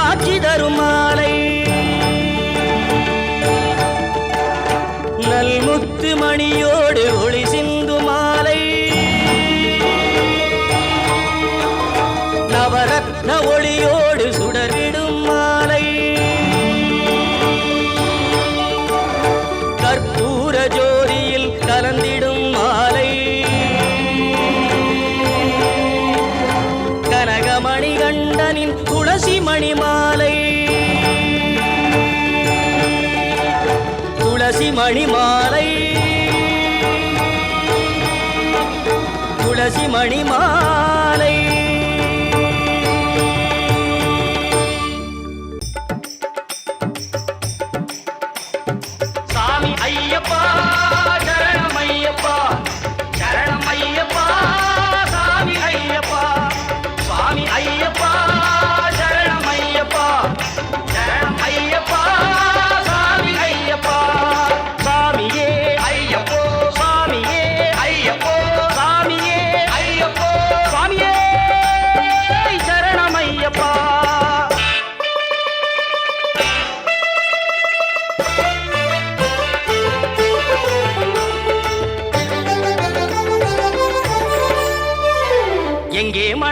காட்சி தரும் மாலை. நல்முத்து மணியோடு முரசி மணிமா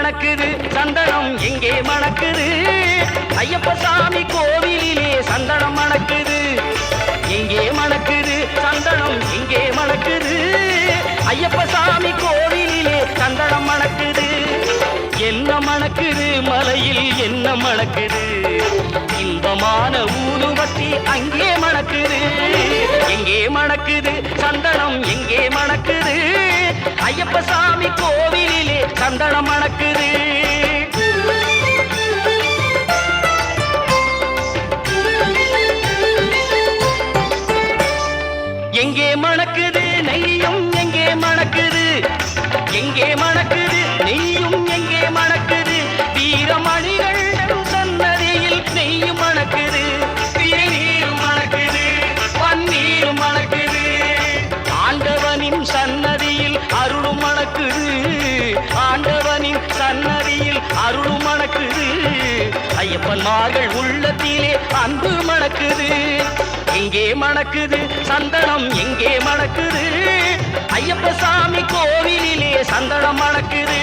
மணக்குது சந்தனம் எங்கே மணக்குது. ஐயப்ப சாமி கோவிலே சந்தனம் மணக்குது. எங்கே மணக்குது சந்தனம் எங்கே மணக்குது. ஐயப்ப சாமி கோவிலே சந்தனம் மணக்குது. என்ன மணக்குது மலையில் என்ன மணக்குது? இன்பமான ஊதுபத்தி அங்கே மணக்குது. எங்கே மணக்குது சந்தனம் எங்கே மணக்குது. ஐயப்ப சாமி கோவில் சந்தனம் மணக்குது ஐயப்பன்மார்கள் உள்ளத்திலே அன்பு மணக்குது. எங்கே மணக்குது சந்தனம் எங்கே மணக்குது. ஐயப்ப சாமி கோவிலிலே சந்தனம் மணக்குது.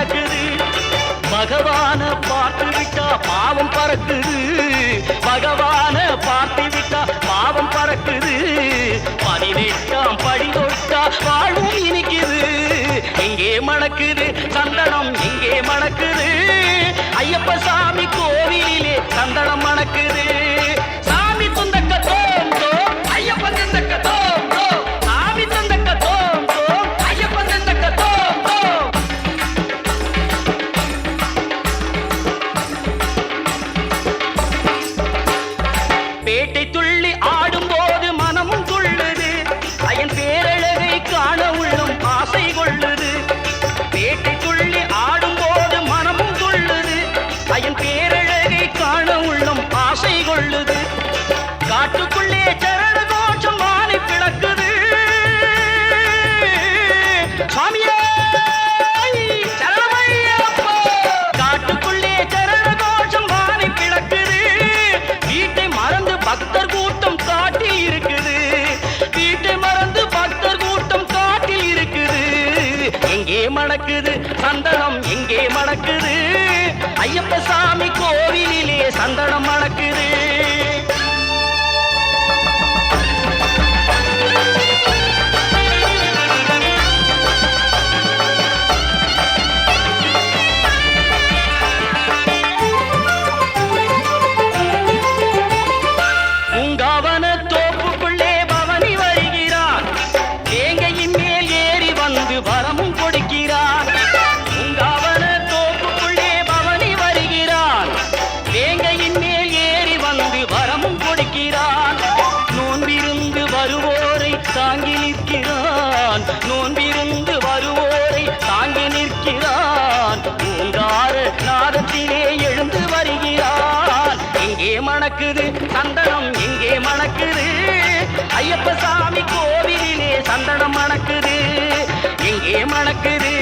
சக்தி பகவான பார்த்து விட்டா பாவம் பறக்குது. பகவான பார்த்து விட்டா பாவம் பறக்குது. பதினெட்டாம் படி தொட்டா வாழ்வும் இனிக்குது. எங்கே மணக்குது சந்தனம் எங்கே மணக்குது. ஐயப்ப சாமி கோவிலிலே சந்தனம் மணக்குது. ஐயப்ப சாமி கோவிலிலே சந்தனம் மணக்குது. சந்தனம் எங்கே மணக்குது? ஐயப்ப சாமி கோவிலிலே சந்தனம் மணக்குது. எங்கே மணக்குது?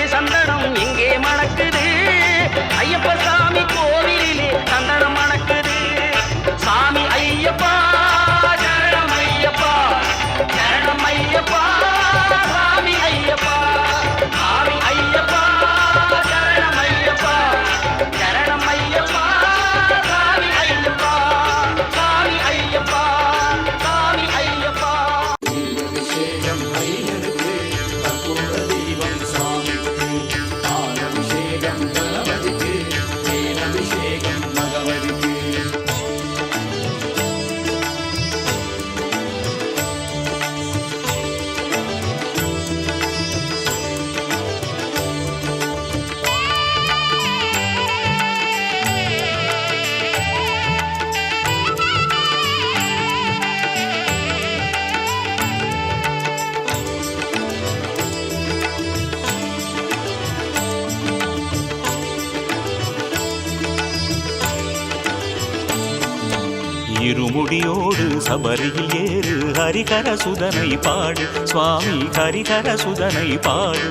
இருமுடியோடு சபரியில் ஏறு ஹரிகர சுதனை பாடு. சுவாமி ஹரிகர சுதனை பாடு.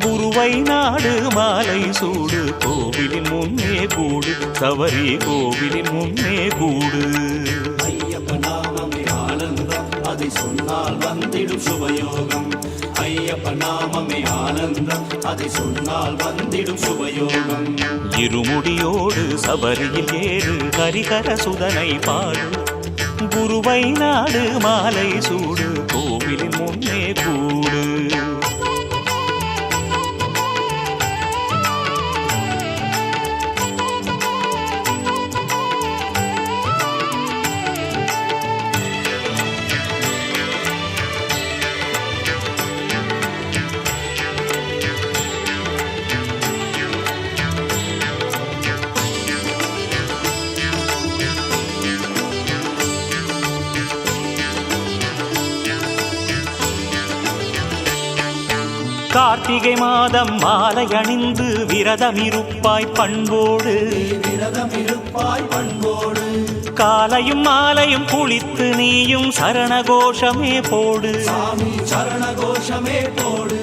குருவை நாடு மாலை சூடு கோவிலின் முன்னே கூடு. சபரி கோவிலின் முன்னே கூடு. ஐயப்ப நாமமே ஆனந்தம் அதை சொன்னால் வந்திடும் சுபயோகம். ஐயப்ப நாமமே ஆனந்தம். அதை சொன்னால் வந்திடும் சுபயோகம். இருமுடியோடு சபரியில் ஏறு ஹரிகர சுதனை பாடு. குருவை நாடு மாலை சூடு கோவிலின் முன்னே கூடு. கார்த்திகை மாதம் மாலை அணிந்து விரதமிருப்பாய் பண்போடு. விரதமிருப்பாய் பண்போடு காலையும் மாலையும் குளித்து நீயும் சரணகோஷமே போடு சரணகோஷமே போடு.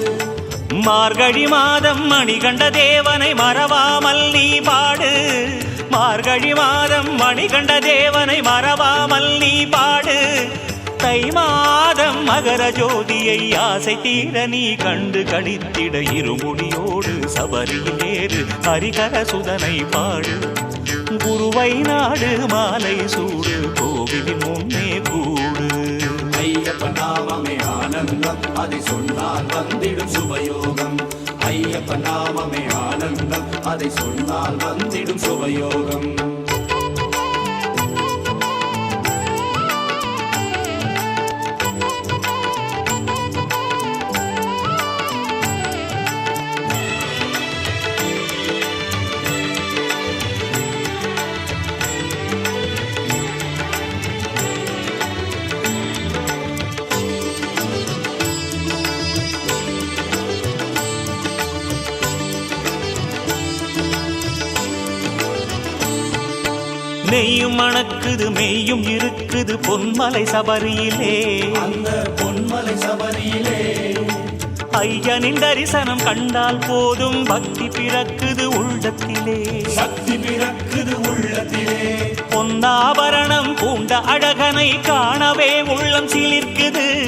மார்கழி மாதம் மணிகண்ட தேவனை மறவாமல் நீ பாடு. மார்கழி மாதம் மணிகண்ட தேவனை மறவாமல் நீ பாடு. தை மாதம் மகர ஜோதியை ஆசை தீர நீ கண்டு கழித்திட இருமுடியோடு சபரியில் ஏறு ஹரிகர சுதனை பாடு. குருவை நாடு மாலை சூடு கோவிலின் முன்னே கூடு. ஐயப்பன் நாமமே ஆனந்தம் அதை சொன்னால் வந்திடும் சுபயோகம். ஐயப்பன் நாமமே ஆனந்தம் அதை சொன்னால் வந்திடும் சுபயோகம். நெய்யும் மணக்குது மெய்யும் இருக்குது பொன்மலை சபரியிலே. பொன்மலை சபரியிலே. ஐயனின் தரிசனம் கண்டால் போதும் பக்தி பிறக்குது உள்ளத்திலே. சக்தி பிறக்குது உள்ளத்திலே. பொன்னாபரணம் பூண்ட அழகனை காணவே உள்ளம் சிலிர்க்குது.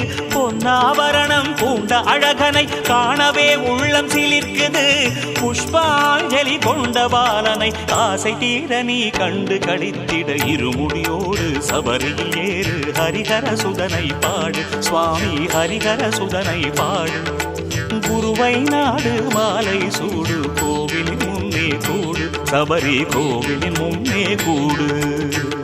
பொன்னாவரணம் பூண்ட அழகனை காணவே உள்ளம் சிலிர்க்குது. புஷ்பாஞ்சலி கொண்ட பாலனை ஆசை தீர நீ கண்டு கழித்திட இருமுடியோடு சபரியில் ஏறு. ஹரிஹர சுதனை பாடு சுவாமி ஹரிஹர சுதனை பாடு. குருவை நாடு மாலை சூடு கோவிலின் முன்னே கூடு. சபரி கோவிலின் முன்னே கூடு.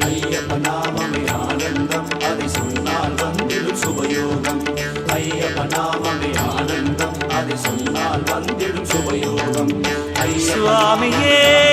ஐயப்ப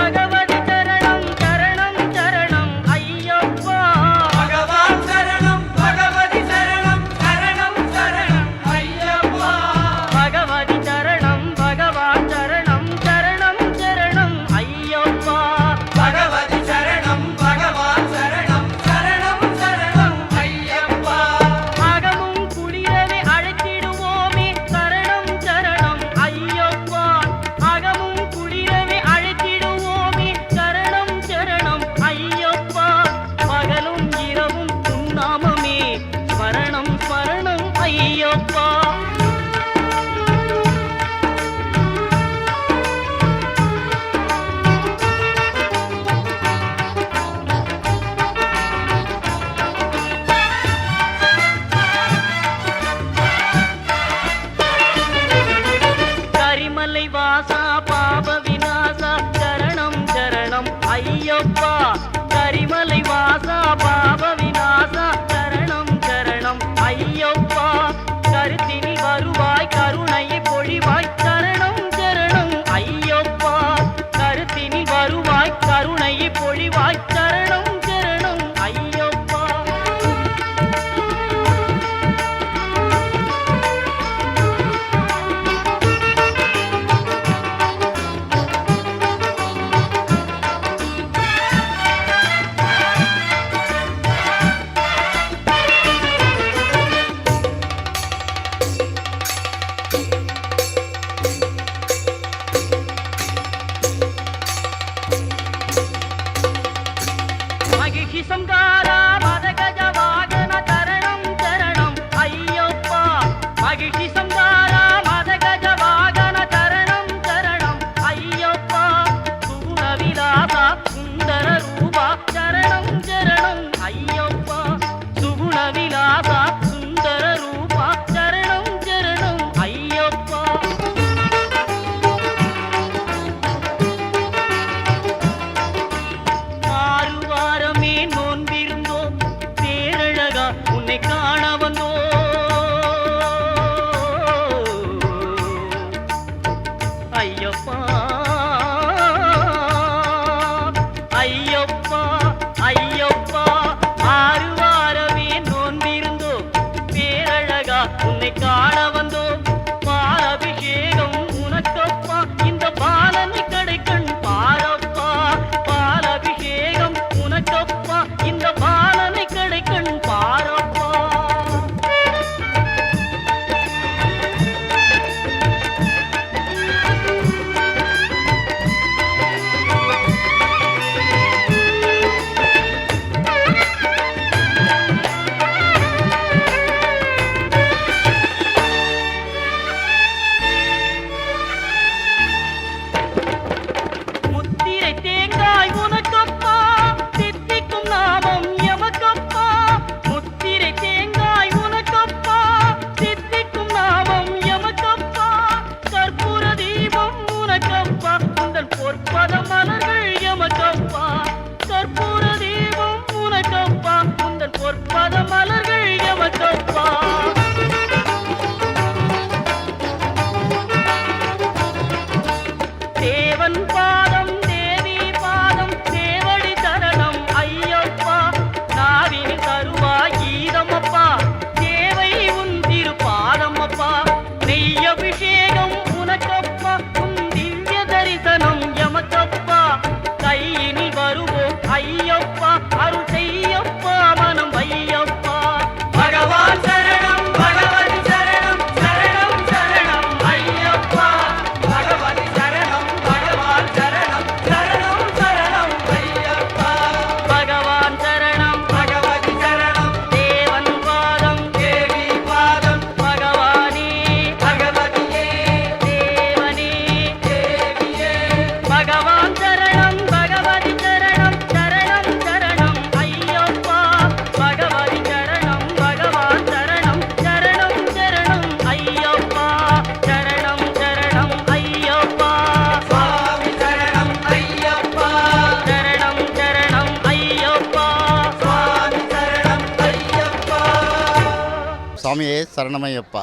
சுவாமியே சரணமையப்பா.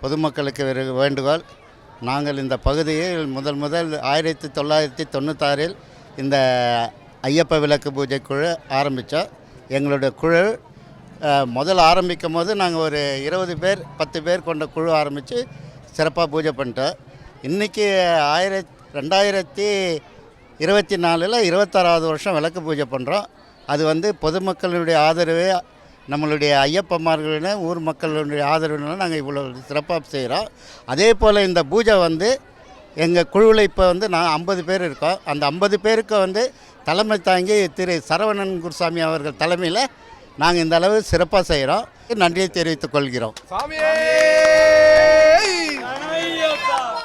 பொதுமக்களுக்கு வேண்டுகோள் நாங்கள் இந்த பகுதியில் முதல் முதல் ஆயிரத்தி தொள்ளாயிரத்தி தொண்ணூத்தாறில் இந்த ஐயப்ப விளக்கு பூஜை குழு ஆரம்பித்தோம். எங்களுடைய குழு முதல் ஆரம்பிக்கும் போது நாங்கள் ஒரு இருபது பேர் பத்து பேர் கொண்ட குழு ஆரம்பித்து சிறப்பாக பூஜை பண்ணிட்டோம். இன்றைக்கி ஆயிரத் ரெண்டாயிரத்தி இருபத்தி நாலில் இருபத்தாறாவது வருஷம் விளக்கு பூஜை பண்ணுறோம். அது வந்து பொதுமக்களுடைய ஆதரவு நம்மளுடைய ஐயப்பமார்களுடைய ஊர் மக்களுடைய ஆதரவுனால நாங்கள் இவ்வளோ சிறப்பாக செய்கிறோம் அதே போல் இந்த பூஜை வந்து எங்கள் குழுவில் இப்போ வந்து நான் ஐம்பது பேர் இருக்கோம். அந்த ஐம்பது பேருக்கு வந்து தலைமை தாங்கி திரு சரவணன் குருசாமி அவர்கள் தலைமையில் நாங்கள் இந்த அளவு சிறப்பாக செய்கிறோம் நன்றியை தெரிவித்துக் கொள்கிறோம். சாமியே!